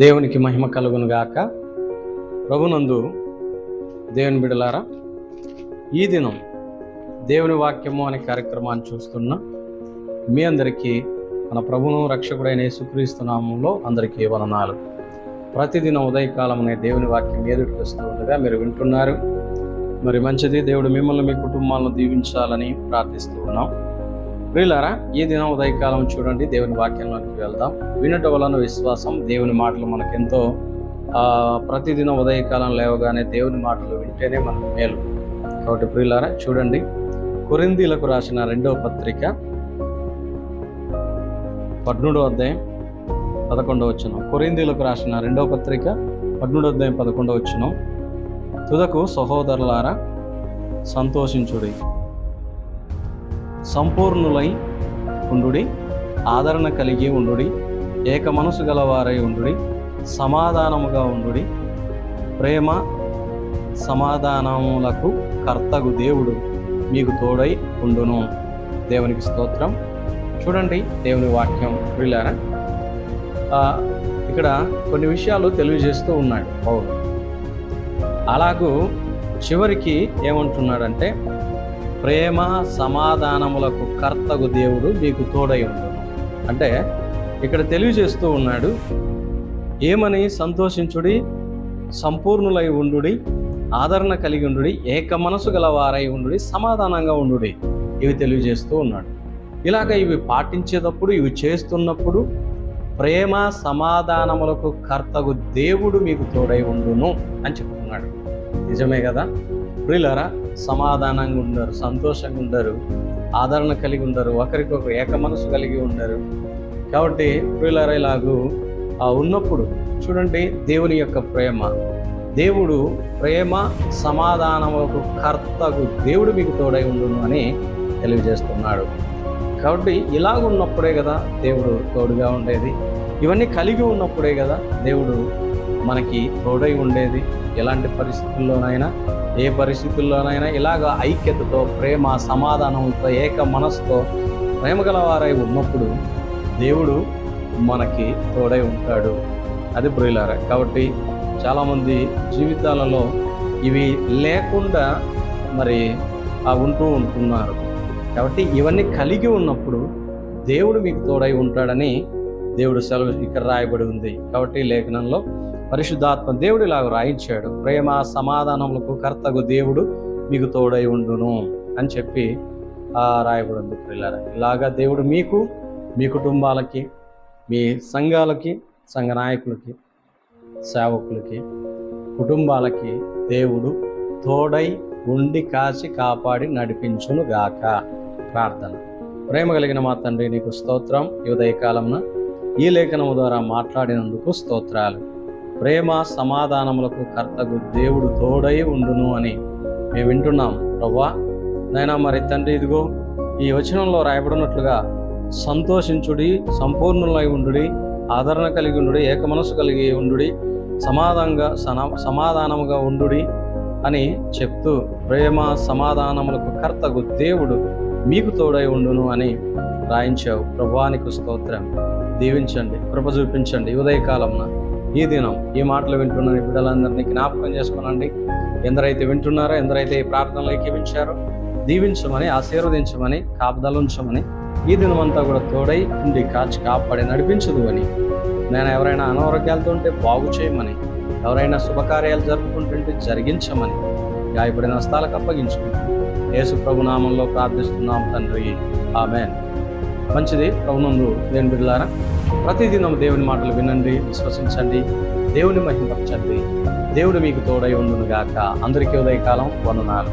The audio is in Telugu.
దేవునికి మహిమ కలుగును గాక ప్రభునందు దేవుని బిడలారా ఈ దినం దేవుని వాక్యము అనే కార్యక్రమాన్ని చూస్తున్న మీ అందరికీ మన ప్రభును రక్షకుడైన యేసుక్రీస్తునామంలో అందరికీ వదనాలు. ప్రతిదినం ఉదయకాలంనే దేవుని వాక్యం ఎదుటికి వస్తూ ఉండగా మీరు వింటున్నారు. మరి మంచిది దేవుడు మిమ్మల్ని మీ కుటుంబాలను దీవించాలని ప్రార్థిస్తూ ఉన్నాం. ప్రియులారా ఈ దినం ఉదయకాలం చూడండి దేవుని వాక్యంలోకి వెళ్దాం. వినట వలన విశ్వాసం దేవుని మాటలు మనకెంతో ప్రతిదినం ఉదయకాలం లేవగానే దేవుని మాటలు వింటేనే మనకు మేలు. కాబట్టి ప్రియులారా చూడండి. కొరిందీలకు రాసిన రెండవ పత్రిక పద్మూడో అధ్యాయం పదకొండవ వచ్చిన కొరిందీలకు రాసిన రెండవ పత్రిక పద్మూడో అధ్యాయం పదకొండవ వచ్చిన తుదకు సహోదరులారా సంతోషించుడి. సంపూర్ణులై ఉండుడి ఆదరణ కలిగి ఉండుడి ఏక మనసు గలవారై ఉండుడి సమాధానముగా ఉండుడి. ప్రేమ సమాధానములకు కర్తగు దేవుడు మీకు తోడై ఉండును. దేవునికి స్తోత్రం. చూడండి దేవుని వాక్యం ప్రియులారా. ఇక్కడ కొన్ని విషయాలు తెలియజేస్తూ ఉన్నాడు పౌరుడు అలాగూ చివరికి ఏమంటున్నాడంటే ప్రేమ సమాధానములకు కర్తగు దేవుడు మీకు తోడై ఉండును. అంటే ఇక్కడ తెలియజేస్తూ ఉన్నాడు ఏమని సంతోషించుడి సంపూర్ణులై ఉండుడి ఆదరణ కలిగి ఉండుడి ఏక మనసు గలవారై ఉండుడి సమాధానంగా ఉండుడి ఇవి తెలియజేస్తూ ఉన్నాడు. ఇలాగ ఇవి పాటించేటప్పుడు ఇవి చేస్తున్నప్పుడు ప్రేమ సమాధానములకు కర్తగు దేవుడు మీకు తోడై ఉండును అని చెప్తున్నాడు. నిజమే కదా? ప్రియులరా సమాధానంగా ఉండరు సంతోషంగా ఉండరు ఆదరణ కలిగి ఉండరు ఒకరికొకరు ఏక మనసు కలిగి ఉండరు. కాబట్టి ప్రియులరా ఇలాగూ ఉన్నప్పుడు చూడండి దేవుని యొక్క ప్రేమ. దేవుడు ప్రేమ సమాధానముకు కర్తకు దేవుడు మీకు తోడై ఉండును అని తెలియజేస్తున్నాడు. కాబట్టి ఇలాగ ఉన్నప్పుడే కదా దేవుడు తోడుగా ఉండేది. ఇవన్నీ కలిగి ఉన్నప్పుడే కదా దేవుడు మనకి తోడై ఉండేది. ఎలాంటి పరిస్థితుల్లోనైనా ఏ పరిస్థితుల్లోనైనా ఇలాగ ఐక్యతతో ప్రేమ సమాధానంతో ఏక మనసుతో ప్రేమ గలవారై ఉన్నప్పుడు దేవుడు మనకి తోడై ఉంటాడు. అది ప్రియులారా కాబట్టి చాలామంది జీవితాలలో ఇవి లేకుండా మరి ఆ ఉంటూ ఉంటున్నారు. కాబట్టి ఇవన్నీ కలిగి ఉన్నప్పుడు దేవుడు మీకు తోడై ఉంటాడని దేవుడు సెలవు ఇక్కడ రాయబడి ఉంది. కాబట్టి లేఖనంలో పరిశుద్ధాత్మ దేవుడు ఇలాగ రాయించాడు. ప్రేమ సమాధానములకు కర్తగు దేవుడు మీకు తోడై ఉండును అని చెప్పి ఆ రాయబడి పిల్లల ఇలాగా దేవుడు మీకు మీ కుటుంబాలకి మీ సంఘాలకి సంఘ నాయకులకి సేవకులకి కుటుంబాలకి దేవుడు తోడై ఉండి కాచి కాపాడి నడిపించును గాక. ప్రార్థన. ప్రేమ కలిగిన మా తండ్రి నీకు స్తోత్రం. ఈ ఉదయకాలంన ఈ లేఖనము ద్వారా మాట్లాడినందుకు స్తోత్రాలు. ప్రేమ సమాధానములకు కర్తకు దేవుడు తోడై ఉండును అని మేము వింటున్నాం. ప్రభా నైనా మరి తండ్రి ఇదిగో ఈ వచనంలో రాయబడినట్లుగా సంతోషించుడి సంపూర్ణులై ఉండుడి ఆదరణ కలిగి ఉండుడి ఏక మనసు కలిగి ఉండుడి సమాధానంగా సన సమాధానముగా ఉండుడి అని చెప్తూ ప్రేమ సమాధానములకు కర్తకు దేవుడు మీకు తోడై ఉండును అని రాయించావు. ప్రభానికి స్తోత్రం. దీవించండి కృప చూపించండి. ఈ ఉదయకాలంన ఈ దినం ఈ మాటలు వింటున్న బిడ్డలందరినీ జ్ఞాపకం చేసుకోనండి. ఎందరైతే వింటున్నారో ఎందరైతే ఈ ప్రార్థనలు ఎక్కిపించారో దీవించమని ఆశీర్వదించమని కాపుదలుంచమని ఈ దినమంతా కూడా తోడై ఉండి కాచి కాపాడి నడిపించదు అని. నేను ఎవరైనా అనారోగ్యాలతో ఉంటే బాగు చేయమని ఎవరైనా శుభకార్యాలు జరుపుకుంటుంటే జరిగించమని గాయపడిన హస్తాలకు అప్పగించుకుంటాం యేసు ప్రభు నామంలో ప్రార్థిస్తున్నాం తండ్రి. ఆమెన్. మంచిది ప్రభునందు నేను బిడ్డలారా ప్రతిదినం దేవుని మాటలు వినండి విశ్వసించండి దేవుని మహిమపరచండి. దేవుడు మీకు తోడై ఉండును గాక అందరికీ ఉదయకాలం వందనాలు.